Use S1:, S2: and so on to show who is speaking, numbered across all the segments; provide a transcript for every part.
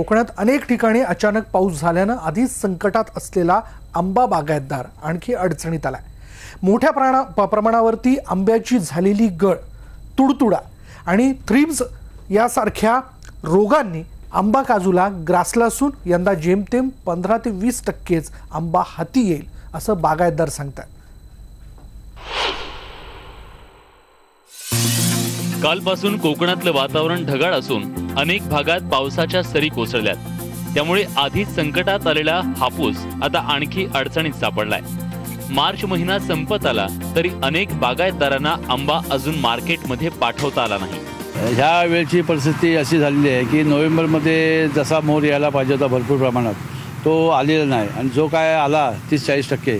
S1: कोकणात अनेक ठिकाणी अचानक पाऊस झाल्यानं आधीच संकटात असलेला आंबा बागायतदार आणखी अडचणीत आलाय. मोठ्या प्राणा प्रमाणावरती आंब्याची झालेली गळ तुडतुडा आणि थ्रिप्स यासारख्या रोगांनी आंबा काजूला ग्रासला असून यंदा जेमतेम पंधरा ते वीस टक्केच आंबा हाती येईल असं बागायतदार सांगतात
S2: कालपासून कोकणातलं वातावरण ढगाळ असून अनेक भागात पावसाच्या सरी कोसळल्यात. त्यामुळे आधीच संकटात आलेला हापूस आता आणखी अडचणीत सापडलाय. मार्च महिना संपत आला तरी अनेक बागायतदारांना आंबा अजून मार्केटमध्ये पाठवता आला नाही.
S3: ह्या वेळची परिस्थिती अशी झालेली आहे की नोव्हेंबरमध्ये जसा मोर यायला पाहिजे होता भरपूर प्रमाणात तो आलेला नाही. आणि जो काय आला तीस चाळीस टक्के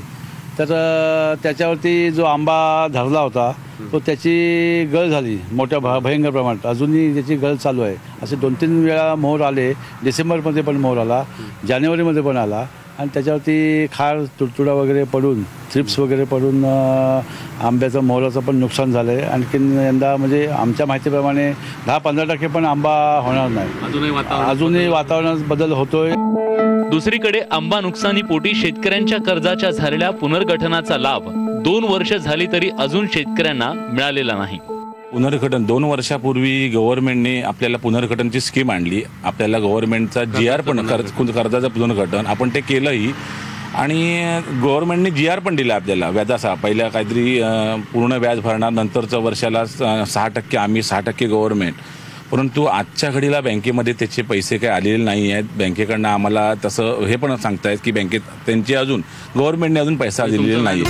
S3: तर त्याच्यावरती जो आंबा धरला होता तो त्याची गळ झाली मोठ्या भ भयंकर प्रमाणात. अजूनही त्याची गळ चालू आहे. असे दोन तीन वेळा मोर आले. डिसेंबरमध्ये पण मोर आला. जानेवारीमध्ये पण आला. आणि त्याच्यावरती खार तुडतुडा वगैरे पडून थ्रिप्स वगैरे पडून आंब्याचं मोहराचं पण नुकसान झालं आहे आणखीन यंदा म्हणजे आमच्या माहितीप्रमाणे दहा पंधरा टक्के पण आंबा होणार नाही.
S2: अजूनही
S3: अजूनही वातावरणात बदल होतोय.
S2: दुसरीकडे आंबा नुकसानीपोटी शेतकऱ्यांच्या कर्जाच्या झालेल्या पुनर्गठनाचा लाभ. दोन वर्ष झाली तरी अजून शेतकऱ्यांना मिळालेला नाही.
S4: पुनर्गठन दोन वर्षापूर्वी गव्हर्नमेंटने आपल्याला पुनर्गठनची स्कीम आणली. आपल्याला गव्हर्नमेंटचा जी आर पण कर्ज कर्जाचं पुनर्गठन. आपण ते केलंही. आणि गव्हर्नमेंटने जी आर पण दिला आपल्याला. व्याजाचा पहिल्या काहीतरी पूर्ण व्याज भरणार नंतरच्या वर्षाला सहा टक्के आम्ही सहा टक्के गव्हर्नमेंट परंतु आजच्या घडीला बँकेमध्ये त्याचे पैसे काही आलेले नाही आहेत. बँकेकडनं आम्हाला तसं हे पण सांगतायत की बँकेत त्यांचे अजून गव्हर्नमेंटने अजून पैसा दिलेला नाही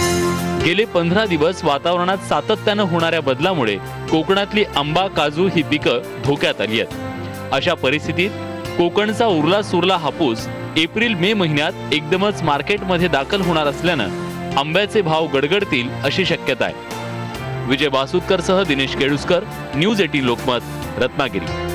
S2: गेले पंधरा दिवस वातावरणात सातत्यानं होणाऱ्या बदलामुळे कोकणातली आंबा काजू ही पिकं धोक्यात आली आहेत. अशा परिस्थितीत कोकणचा उरला सुरला हापूस एप्रिल मे महिन्यात एकदमच मार्केटमध्ये दाखल होणार असल्यानं आंब्याचे भाव गडगडतील अशी शक्यता आहे. विजय वासुदकर सह दिनेश केळुसकर न्यूज एटीन लोकमत रत्नागिरी.